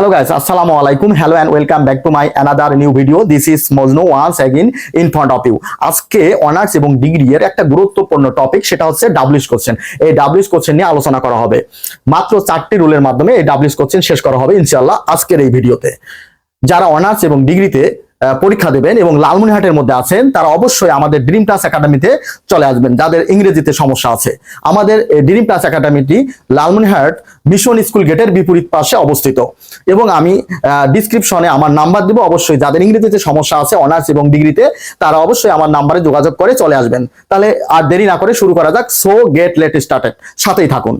Hello guys, Assalamu alaikum. Hello and welcome back to my another new video. This is Mojno once again in front of you. আজকে honours এবং degree এর একটা গুরুত্বপূর্ণ topic সেটা হচ্ছে W H question এই W H question নিয়ে আলোচনা করা হবে মাত্র চারটি রুলের মাধ্যমে এই ডাব্লিউএস কোশ্চেন শেষ করা হবে ইনশাআল্লাহ আজকের এই ভিডিওতে যারা অনার্স এবং ডিগ্রিতে পরীক্ষা দেবেন এবং লালমনিহাটের মধ্যে আছেন, তারা অবশ্যই আমাদের ড্রিম ক্লাস একাডেমিতে চলে আসবেন, যাদের ইংরেজিতে সমস্যা আছে। আমাদের ড্রিম ক্লাস একাডেমিটি লালমনিহাট মিশন স্কুল গেটের বিপরীত পাশে অবস্থিত। এবং আমি ডিসক্রিপশনে আমার নাম্বার দিব, অবশ্যই যাদের ইংরেজিতে সমস্যা আছে, অনার্স এবং ডিগ্রিতে, তারা অবশ্যই আমার নাম্বারে যোগাযোগ করে চলে আসবেন। তাহলে আর দেরি না করে শুরু করা যাক। সো গেট লেট স্টার্টেড সাথেই থাকুন।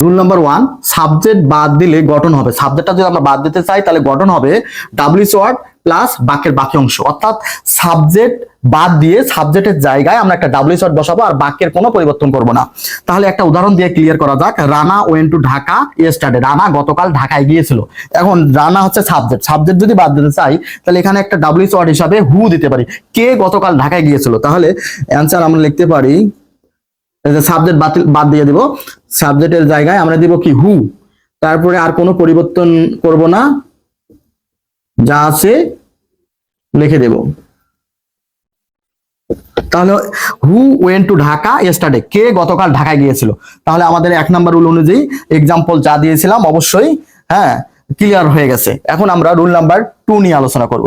রুল নাম্বার ওয়ান সাবজেক্ট বাদ দিলে গঠন হবে। সাবজেক্টটা যদি আমরা বাদ দিতে চাই, তাহলে গঠন হবে ডাব্লিউস ওয়ার্ড প্লাস বাক্যের বাকি অংশ। অর্থাৎ সাবজেক্ট বাদ দিয়ে সাবজেক্টের জায়গায় আমরা একটা ডাব্লিউস ওয়ার্ড বসাবো আর বাক্যের কোনো পরিবর্তন করব না। তাহলে একটা উদাহরণ দিয়ে ক্লিয়ার করা যাক। Rana went to Dhaka yesterday Rana গতকাল ঢাকায় গিয়েছিল। এখন রানা হচ্ছে সাবজেক্ট সাবজেক্ট যদি বাদ দিতে চাই, তাহলে এখানে একটা ডাব্লিউস ওয়ার্ড হিসাবে হু দিতে পারি। কে গতকাল ঢাকায় গিয়েছিল? তাহলে অ্যান্সার আমরা লিখতে পারি সাবজেক্ট বাতিল, বাদ দিয়ে দিব। সাবজেক্টের জায়গায় আমরা দিব কি হু তারপরে আর কোনো পরিবর্তন করব না। যা আছে লিখে দেব। তাহলে who went to Dhaka yesterday কে গতকাল ঢাকায় গিয়েছিল? তাহলে আমাদের এক নাম্বার রুল অনুযায়ী এক্সাম্পল যা দিয়েছিলাম, অবশ্যই হ্যাঁ ক্লিয়ার হয়ে গেছে। এখন আমরা রুল নাম্বার টু নিয়ে আলোচনা করব।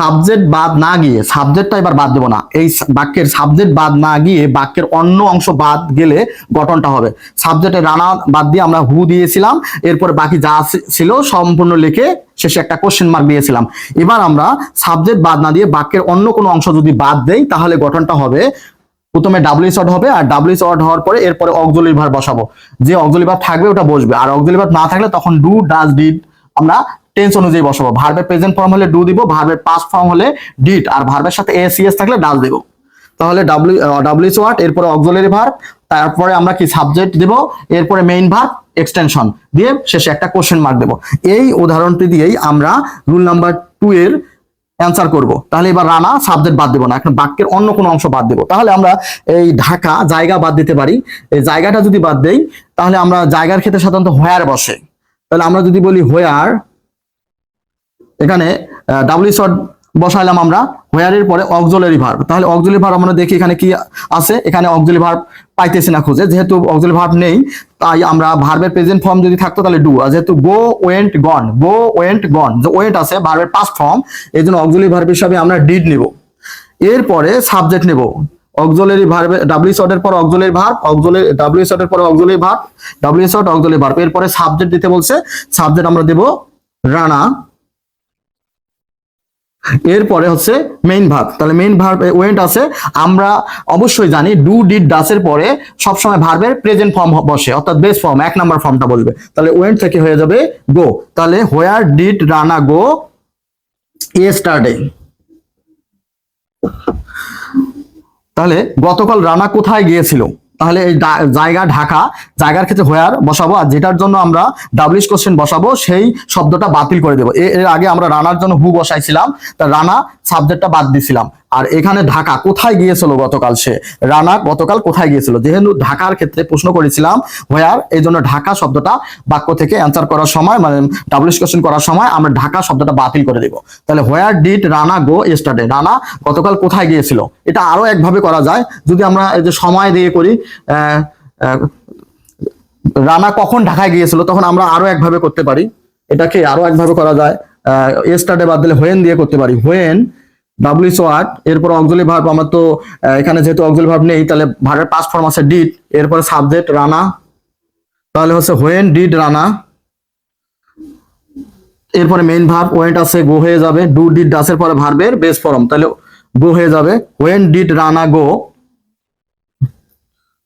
সাবজেক্ট বাদ না গিয়ে সাবজেক্টটা এবার বাদ দেবো না। এই বাক্যের সাবজেক্ট বাদ না গিয়ে, বাক্যের অন্য অংশ বাদ গেলে গঠনটা হবে। সাবজেক্টে রানা বাদ দিয়ে আমরা হু দিয়েছিলাম, এরপরে বাকি যা ছিল সম্পূর্ণ লিখে শেষে একটা কোশ্চেন মার্ক দিয়েছিলাম। এবার আমরা সাবজেক্ট বাদ না দিয়ে বাক্যের অন্য কোনো অংশ যদি বাদ দেই, তাহলে গঠনটা হবে, প্রথমে ডাব্লিউস অড হবে, আর ডাব্লিউস অড হওয়ার পরে এরপরে অক্সিলারি ভার বসাবো। যে অক্সিলারি ভার থাকবে, ওটা বসবে। আর অক্সিলারি ভার না থাকলে তখন ডু ডাজ ডিড আমরা টেন্স অনুযায়ী বসাবো। ভার্বের প্রেজেন্ট ফর্ম হলে ডু দিব ভার্বের পাস্ট ফর্ম হলে ডিড আর ভার্বের সাথে এস সিএস থাকলে ডাল দেব। তাহলে ডাব্লিউ ডাব্লিউস ওয়ার্ড এরপরে অক্সিলারি ভার তারপরে আমরা কি সাবজেক্ট দেব? এরপরে মেইন ভার এক্সটেনশন দিয়ে শেষে একটা কোশ্চেন মার্ক দেব। এই উদাহরণটি দিয়েই আমরা রুল নাম্বার টু এর অ্যান্সার করব। তাহলে এবার রানা সাবজেক্ট বাদ দেবো না, এখন বাক্যের অন্য কোনো অংশ বাদ দেবো। তাহলে আমরা এই ঢাকা জায়গা বাদ দিতে পারি। এই জায়গাটা যদি বাদ দেই, তাহলে আমরা জায়গার ক্ষেত্রে সাধারণত হোয়ার বসে। তাহলে আমরা যদি বলি হোয়ার এখানে ডাব্লিউ শর্ট বসাইলাম আমরা হোয়ারের পরে অক্সিলারি ভার্ব তাহলে অক্সিলারি ভার্ব আমরা দেখি এখানে কি আছে? এখানে অক্সিলারি ভার্ব পাইতেছি না খুঁজে। যেহেতু অক্সিলারি ভার্ব নেই, তাই আমরা ভার্বের প্রেজেন্ট ফর্ম যদি থাকতো তাহলে ডু আর যেহেতু go went gone go went gone যে ওয়েন্ট আছে ভার্বের পাস্ট ফর্ম এই জন্য অক্সিলারি ভার্ব হিসাবে আমরা ডিড নিব। এরপরে সাবজেক্ট নেব। অক্সিলারি ভার্বে ডাব্লিউ শর্টের পর অক্সিলারি ভার্ব অক্সিলারি ডাব্লিউ শর্টের পর auxiliary verb W short auxiliary verb এরপরে সাবজেক্ট দিতে বলছে সাবজেক্ট আমরা দেব রানা। এরপরে হচ্ছে মেইন ভার্ব তাহলে মেইন ভার্ব ওয়েন্ট আছে। আমরা অবশ্যই জানি ডু ডিড ডাসের পরে সবসময় ভার্বের প্রেজেন্ট ফর্ম বসে, অর্থাৎ বেস ফর্ম এক নাম্বার ফর্মটা বসবে তাহলে ওয়েন্ট থেকে হয়ে যাবে গো তাহলে where did Rana go yesterday তাহলে গতকাল রানা কোথায় গিয়েছিল? তাহলে এই জায়গা ঢাকা, জায়গার ক্ষেত্রে হোয়ার বসাবো। আর যেটার জন্য আমরা ডাব্লিশ কোশ্চেন বসাবো, সেই শব্দটা বাতিল করে দেবো। এর আগে আমরা রানার জন্য হু বসাইছিলাম, তা রানা সাবজেক্টটা বাদ দিছিলাম। আর এখানে ঢাকা কোথায় গিয়েছিল গতকাল সে? রানা, গতকাল কোথায় গিয়েছিল? যেহেতু ঢাকার ক্ষেত্রে প্রশ্ন করেছিলাম হোয়ার এই জন্য ঢাকা শব্দটা বাক্য থেকে অ্যান্সার করার সময় মানে ডাব্লিশ কোশ্চেন করার সময় আমরা ঢাকা শব্দটা বাতিল করে দেবো। তাহলে হোয়ার ডিড রানা গো স্টার্টে রানা, গতকাল কোথায় গিয়েছিল? এটা আরও একভাবে করা যায়। যদি আমরা এই যে সময় দিয়ে করি রানা কখন ঢাকায় গিয়েছিল, তখন আমরা আরও একভাবে করতে পারি। এটাকে আরও একভাবে করা যায়। স্টার্টে বাদ দিলে হোয়েন দিয়ে করতে পারি। হোয়েন ডাব্লিউস ওয়ার্ড এরপর অক্সিলারি ভার্ব আমার তো এখানে যেহেতু অক্সিলারি ভার্ব নেই, তাহলে ভার্বের পাস্ট ফর্ম আছে ডিড এরপরে সাবজেক্ট রানা, তাহলে হচ্ছে হোয়েন ডিড রানা, এরপরে মেইন ভার্ব ওয়েন্ট আছে গো হয়ে যাবে ডু ডিড ডাসের পরে ভার্বের বেস ফর্ম তাহলে গো হয়ে যাবে when did Rana go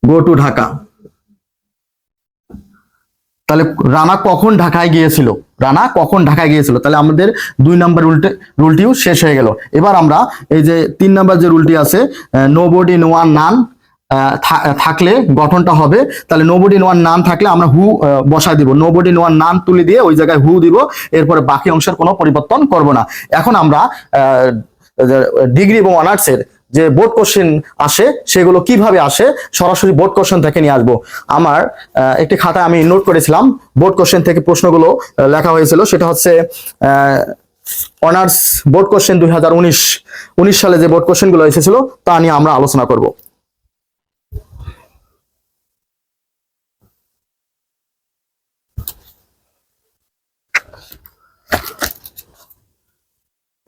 go to Dhaka. তাহলে রানা কখন ঢাকায় গিয়েছিল? রানা কখন ঢাকায় গিয়েছিল? তাহলে আমাদের দুই নাম্বার রুলটি, রুলটিও শেষ হয়ে গেল। এবার আমরা এই যে তিন নাম্বার যে রুলটি আছে nobody no one none থাকলে গঠনটা হবে। তাহলে nobody no one none থাকলে আমরা হু বসায় দিব। Nobody no one none তুলে দিয়ে ওই জায়গায় হু দিব, এরপরে বাকি অংশের কোনো পরিবর্তন করব না। এখন আমরা ডিগ্রি এবং অনার্সের যে বোর্ড কোশ্চেন আসে, সেগুলো কীভাবে আসে, সরাসরি বোর্ড কোশ্চেন থেকে নিয়ে আসব। আমার একটি খাতায় আমি নোট করেছিলাম বোর্ড কোশ্চেন থেকে প্রশ্নগুলো লেখা হয়েছিল। সেটা হচ্ছে অনার্স বোর্ড কোশ্চেন দুই হাজার উনিশ সালে যে বোর্ড কোশ্চেনগুলো এসেছিল, তা নিয়ে আমরা আলোচনা করব।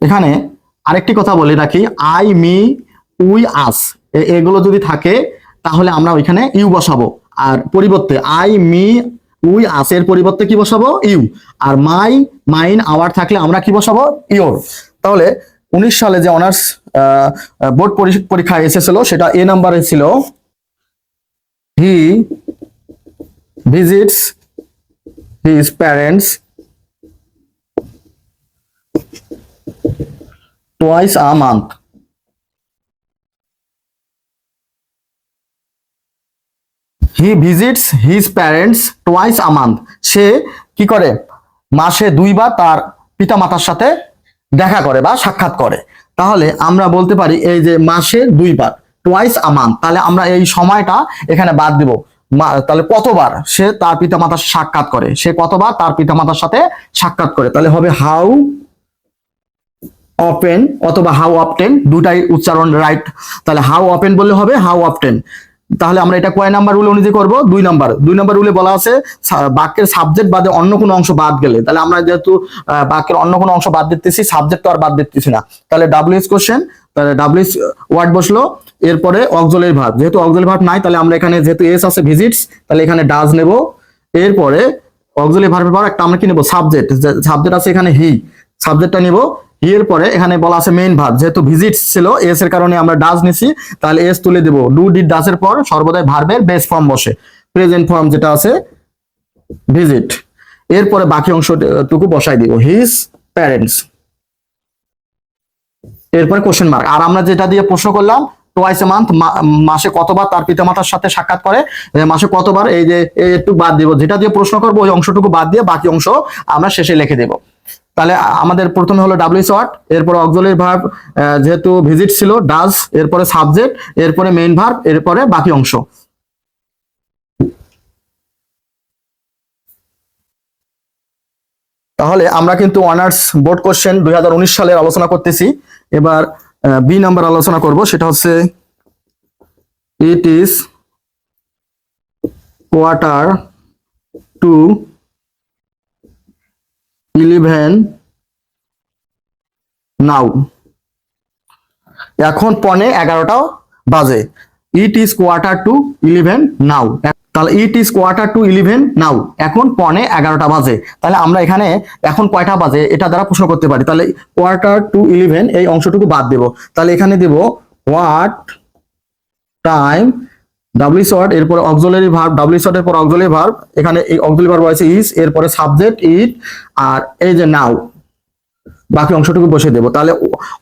এখানে আরেকটি কথা বলে রাখি। আই মি উই আস এগুলো যদি থাকে, তাহলে আমরা ওইখানে ইউ বসাবো। আর পরিবর্তে আই, মি, উই, আস, এর পরিবর্তে কি বসাবো? ইউ। আর মাই, মাইন, আওয়ার থাকলে আমরা কি বসাবো? ইওর। তাহলে উনিশ সালে যে অনার্স বোর্ড পরীক্ষা এসেছিল, সেটা এ নাম্বারে ছিল। He visits his parents twice a month. He visits his parents twice a month. সে কি করে? মাসে দুইবার তার পিতামাতার সাথে দেখা করে বা সাক্ষাৎ করে। তাহলে আমরা বলতে পারি এই যে মাসে দুইবার টোয়াইস আ মান্থ তাহলে আমরা এই সময়টা এখানে বাদ দিব। তাহলে কতবার সে তার পিতামাতার সাক্ষাৎ করে? সে কতবার তার পিতামাতার সাথে সাক্ষাৎ করে? তাহলে হবে হাউ অপেন অথবা হাউ অপটেন দুটাই উচ্চারণ রাইট তাহলে হাউ অপেন বললে হবে হাউ অপটেন তাহলে আমরা এটা কয় নাম্বার রুল অনুযায়ী করব? দুই নাম্বার। দুই নাম্বার রুলে বলা আছে বাক্যের সাবজেক্ট বাদে অন্য কোনো অংশ বাদ গেলে, তাহলে আমরা যেহেতু বাক্যের অন্য কোনো অংশ বাদ দিতেছি সাবজেক্ট তো আর বাদ দিতেছি না। তাহলে ডাব্লিউএস কোশ্চেন তাহলে ডাব্লিউএস ওয়ার্ড বসল, এরপরে অক্সলের ভাব যেহেতু অক্সলের ভাব নাই, তাহলে আমরা এখানে যেহেতু এস আছে ভিজিটস তাহলে এখানে ডাজ নেব। এরপরে অক্সিলারি ভার্বের পর একটা আমরা কি নেব? সাবজেক্ট সাবজেক্ট আছে এখানে হি সাবজেক্টটা নিব। হি এর পরে এখানে বলা আছে মেইন ভার্ব যেহেতু ভিজিটস ছিল এস এর কারণে আমরা ডাজ নিছি, তাহলে এস তুলে দেব। ডু ডিড ডাজ এর পর সর্বদাই ভার্বের বেস ফর্ম বসে। প্রেজেন্ট ফর্ম যেটা আছে ভিজিট এরপরে বাকি অংশটুকু বসাই দিব। হিজ প্যারেন্টস এরপরে কোশ্চেন মার্ক আর আমরা যেটা দিয়ে প্রশ্ন করলাম টোয়াইস এ মান্থ মাসে কতবার তার পিতামাতার সাথে সাক্ষাৎ করে? মাসে কতবার? এই যে একটু বাদ দিব। যেটা দিয়ে প্রশ্ন করব, ওই অংশটুকু বাদ দিয়ে বাকি অংশ আমরা শেষে লিখে দেব। তাহলে আমাদের প্রথমে হলো ডাব্লিউ শর্ট এরপরে অক্সিলারি ভার্ব যেহেতু ভিজিট ছিল ডাজ এরপরে সাবজেক্ট এরপরে মেইন ভার্ব এরপরে বাকি অংশ। তাহলে আমরা কিন্তু অনার্স বোর্ড কোশ্চেন দুই সালের আলোচনা করতেছি। এবার বি নাম্বার আলোচনা করব, সেটা হচ্ছে it is quarter to eleven, now. এখন পনে এগারোটা বাজে। It is quarter to eleven now. তাহলে it is quarter to eleven now. এখন পনে এগারোটা বাজে। তাহলে আমরা এখানে এখন কয়টা বাজে? এটা দ্বারা প্রশ্ন করতে পারি। তাহলে কোয়ার্টার টু ইলেভেন এই অংশটুকু বাদ দেব। তাহলে এখানে দেব হোয়াট টাইম ডাব্লিউ শর্ট এরপরে অক্সিলারি ভার্ব ডাব্লিউ শর্ট এরপর অক্সিলারি ভার্ব এখানে এই অক্সিলারি ভার্ব আছে ইজ এরপরে সাবজেক্ট ইট আর এই যে নাও বাকি অংশটুকু বসে দেব। তাহলে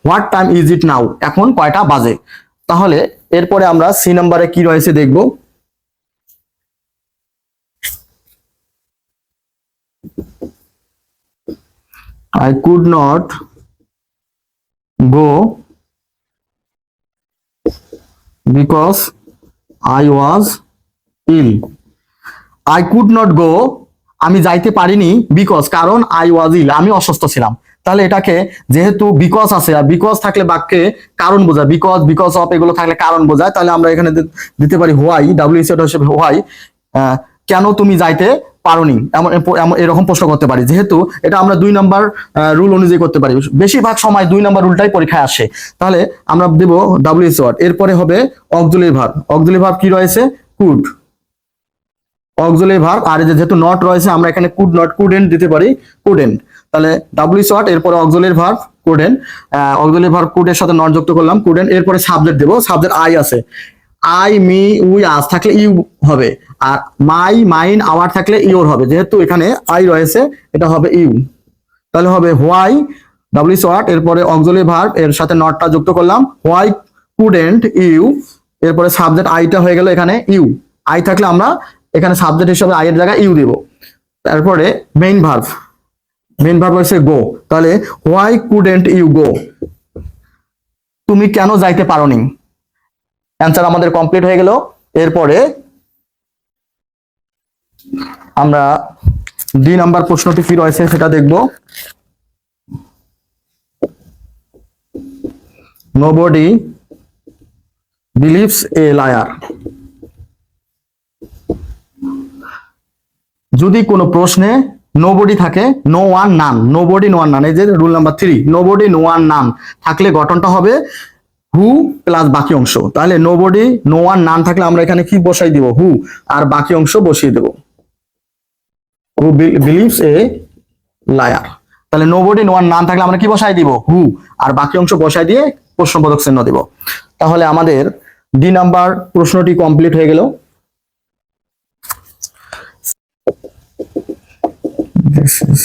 what time is it now এখন কয়টা বাজে? তাহলে এরপরে আমরা সি নাম্বারে কি রয়েছে দেখব। I could not go because I was ill I could not go আমি যাইতে পারিনি বিকজ কারণ আই ওয়াজ ইল আমি অসুস্থ ছিলাম। তাহলে এটাকে যেহেতু বিকজ আছে, আর বিকজ থাকলে বাক্যে কারণ বোঝায়। বিকজ বিকজ অফ এগুলো থাকলে কারণ বোঝায়। তাহলে আমরা এখানে দিতে পারি হোয়াই ডাব্লিউ হিসেবে হোয়াই কেন তুমি যাইতে পারোনি, এমন এরকম প্রশ্ন করতে পারি। যেহেতু এটা আমরা দুই নাম্বার রুল অনুযায়ী করতে পারি। বেশিরভাগ সময় দুই নাম্বার রুলটাই পরীক্ষায় আসে। তাহলে আমরা দেব ডাব্লিউ ওয়ার্ড এরপরে হবে অক্সুলি ভার অক্সুলি ভার কি রয়েছে? কুড অক্সুলি ভার্ব আর যেহেতু নট রয়েছে, আমরা এখানে কুড নট কুডেন্ট দিতে পারি। কুডেন্ট তাহলে ডাব্লিউ শর্ট এরপরে auxiliary verb couldn't auxiliary verb কুডের সাথে নট যুক্ত করলাম কুডেন্ট এরপরে সাবজেক্ট দেবো। সাবজেক্ট আই আছে। আই মি উই আস থাকলে ইউ হবে। আর মাই মাইন আওয়ার থাকলে ইউর হবে। যেহেতু এখানে আই রয়েছে, এটা হবে ইউ তাহলে হবে হোয়াই ডাব্লিউ শর্ট এরপরে অক্সুলি ভার্ব এর সাথে নটটা যুক্ত করলাম। হোয়াই কুডেন্ট ইউ এরপরে সাবজেক্ট আইটা হয়ে গেল এখানে ইউ আই থাকলে আমরা এখানে সাবজেক্ট হিসেবে আই এর জায়গায় ইউ দিব। তারপরে মেইন ভার্ব মেইন ভার্ব হচ্ছে গো তাহলে হোয়াই কুডেন্ট ইউ গো তুমি কেন যাইতে পারোনি? অ্যান্সার আমাদের কমপ্লিট হয়ে গেল। এরপরে আমরা দুই নাম্বার প্রশ্নটি কি রয়েছে সেটা দেখব। নোবডি বিলিভস এ লায়ার যদি কোনো প্রশ্নে নোবডি থাকে no one none nobody no one none এই যে rule number three nobody no one none থাকলে গঠনটা হবে হু প্লাস বাকি অংশ। তাহলে নোবডি নো ওয়ান নান থাকলে আমরা এখানে কি বসাই দিব? হু আর বাকি অংশ বসিয়ে দেব। হু বিলিভস এ লায়ার তাহলে নোবডি নো ওয়ান নান থাকলে আমরা কি বসাই দিব? হু আর বাকি অংশ বসাই দিয়ে প্রশ্নবোধক চিহ্ন দিব। তাহলে আমাদের ডি নাম্বার প্রশ্নটি কমপ্লিট হয়ে গেল। This is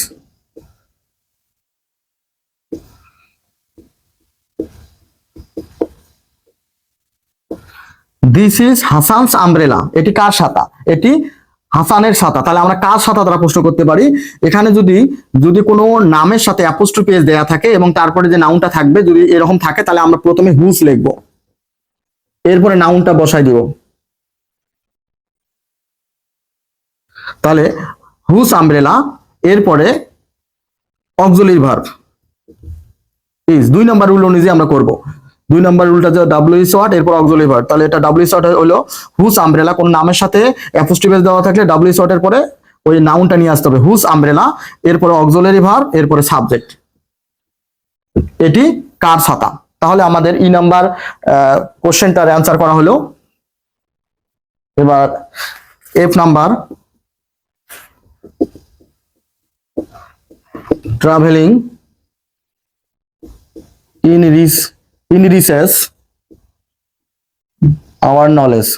this is Hasan's umbrella এটি কার সাতা? এটি হাসানের সাতা। তাহলে আমরা কার সাতা দ্বারা প্রশ্ন করতে পারি? এখানে যদি যদি কোনো নামের সাথে অ্যাপোস্ট্রোফি দেয়া থাকে এবং তারপরে যে নাউনটা থাকবে, যদি এরকম থাকে, তাহলে আমরা প্রথমে হুস লিখব। এরপরে নাউনটা বসাই দিব। তাহলে হুস আমব্রেলা এরপরে অক্সিলারি ভার্ব ইজ দুই নাম্বার রুল অনুযায়ী আমরা করব। দুই নাম্বার রুলটা যে ডাব্লিউ শর্ট এরপর অক্সিলারি ভার্ব তাহলে এটা ডাব্লিউ শর্ট হলো হুস আমব্রেলা কোন নামের সাথে অ্যাপোস্ট্রোফেস দেওয়া থাকলে ডাব্লিউ শর্টের পরে ওই নাউনটা নিয়ে আসতে হবে। হুস আমব্রেলা এরপরে অক্সিলারি ভার্ব এরপরে সাবজেক্ট এটি কার ছাতা তাহলে আমাদের ই নাম্বার কোশ্চেনটার অ্যান্সার করা হলো। এবার F number. traveling in ris in recess our knowledge.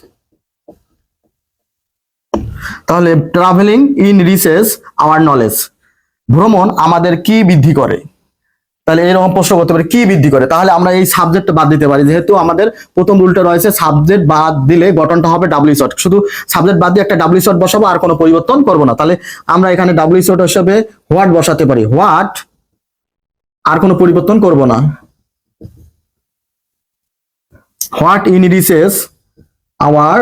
তাহলে travelling in recess our knowledge ভ্রমণ আমাদের কি বৃদ্ধি করে? তাহলে এরকম প্রশ্ন করতে পারে, কি বৃদ্ধি করে? তাহলে আমরা এই সাবজেক্টটা বাদ দিতে পারি। যেহেতু আমাদের প্রথম রুলটা রয়েছে সাবজেক্ট বাদ দিলে গঠনটা হবে ডাব্লিউ শর্ট শুধু সাবজেক্ট বাদ দিয়ে একটা ডাব্লিউ শর্ট বসাবো, আর কোনো পরিবর্তন করব না। তাহলে আমরা এখানে ডাব্লিউ শর্ট হিসেবে হোয়াট বসাতে পারি। হোয়াট আর কোনো পরিবর্তন করব না। হোয়াট রিসেস আওয়ার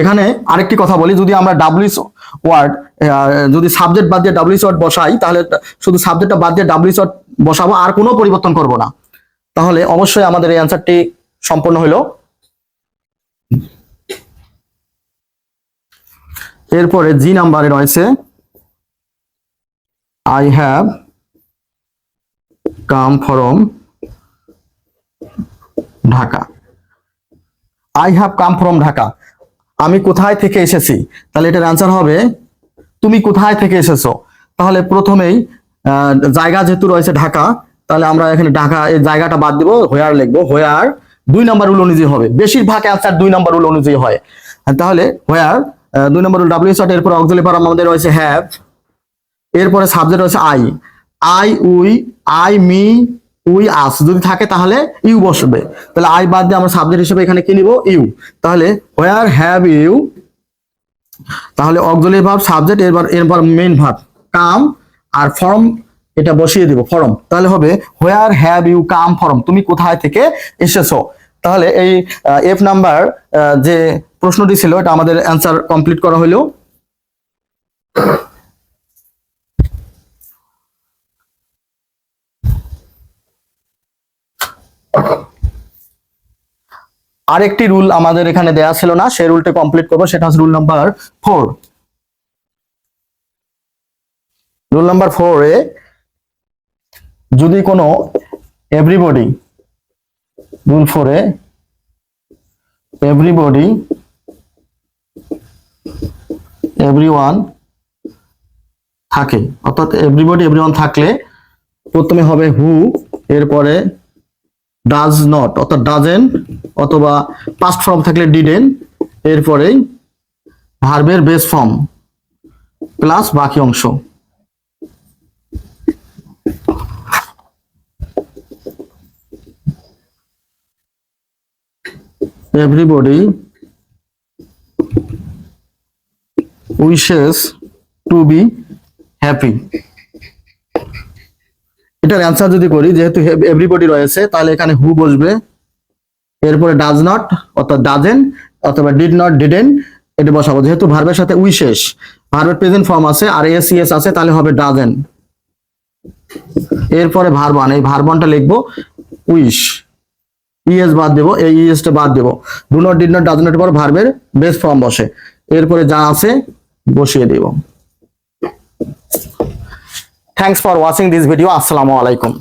এখানে আরেকটি কথা বলি, যদি আমরা ডাব্লিউ ওয়ার্ড যদি সাবজেক্ট বাদ দিয়ে ডাব্লিউ ওয়ার্ড বসাই, তাহলে শুধু সাবজেক্টটা বাদ দিয়ে ডাব্লিউ ওয়ার্ড বসাবো, আর কোনো পরিবর্তন করব না। তাহলে অবশ্যই আমাদের এই অ্যান্সারটি সম্পূর্ণ হলো এরপরে জি নাম্বারে রয়েছে I have come from Dhaka. I have come from Dhaka আমি কোথায় থেকে এসেছি? তাহলে এটার অ্যান্সার হবে, তুমি কোথায় থেকে এসেছ? তাহলে প্রথমেই জায়গা যেহেতু রয়েছে ঢাকা, তাহলে আমরা এখানে ঢাকা, এই জায়গাটা বাদ দিব হোয়ার লিখব হোয়ার দুই নাম্বার রুল অনুযায়ী হবে। বেশিরভাগ অ্যান্সার দুই নাম্বার রুল অনুযায়ী হয়। তাহলে হোয়ার দুই নম্বর ডাব্লিউ এরপর অক্সিলারি ভার্ব আমাদের রয়েছে হ্যাভ এরপরে সাবজেক্ট রয়েছে I I we, I me, we us. যদি থাকে তাহলে ইউ বসবে। তাহলে আই বাদ দিয়ে আমরা সাবজেক্ট হিসেবে এখানে কি নিব? ইউ। তাহলে হোয়ার হ্যাভ ইউ তাহলে অক্সিলারি ভাব সাবজেক্ট এরপর এরপর মেইন ভাব, কাম, আর ফর্ম এটা বসিয়ে দিব ফর্ম তাহলে হবে where have you come from তুমি কোথায় থেকে এসেছ? তাহলে এই এফ নাম্বার যে প্রশ্নটি ছিল, এটা আমাদের অ্যান্সার কমপ্লিট করা হলো। আরেকটি রুল আমাদের এখানে দেয়া ছিল না, সেই রুলটা কমপ্লিট করব, সেটা হচ্ছে rule number four rule number ফোরে যদি কোনো এভরিবডি রুল ফোরে এভরিবডি এভরিওয়ান থাকে। অর্থাৎ এভরিবডি এভরিওয়ান থাকলে প্রথমে হবে হু এরপরে ডাজ নট অর্থাৎ ডাজেন অথবা পাস্ট ফর্ম থাকলে ডিডেন এরপরেই ভার্বের বেস ফর্ম প্লাস বাকি অংশ। Everybody wishes to be happy. এটার অ্যান্সার যদি করি, যেহেতু এভরিবডি রয়েছে, তাহলে এখানে হু বসবে? এরপরে ডাজ নট অর্থাৎ ডাজেন অথবা ডিড নট ডিডেন এটা বসাবো। যেহেতু ভার্বের সাথে উই শেষ ভার্বের প্রেজেন্ট ফর্ম আছে, আর এস ইএস আছে, তাহলে হবে ডাজেন এরপরে ভার্বান এই ভার্বানটা লিখব উইশ ইএস বাদ দেবো, এই ইএসটা বাদ দেবো। Do not did not does not পর ভার্বের বেস ফর্ম বসে। এরপরে যা আছে, বসিয়ে দেব। Thanks for watching this video আসসালামু আলাইকুম।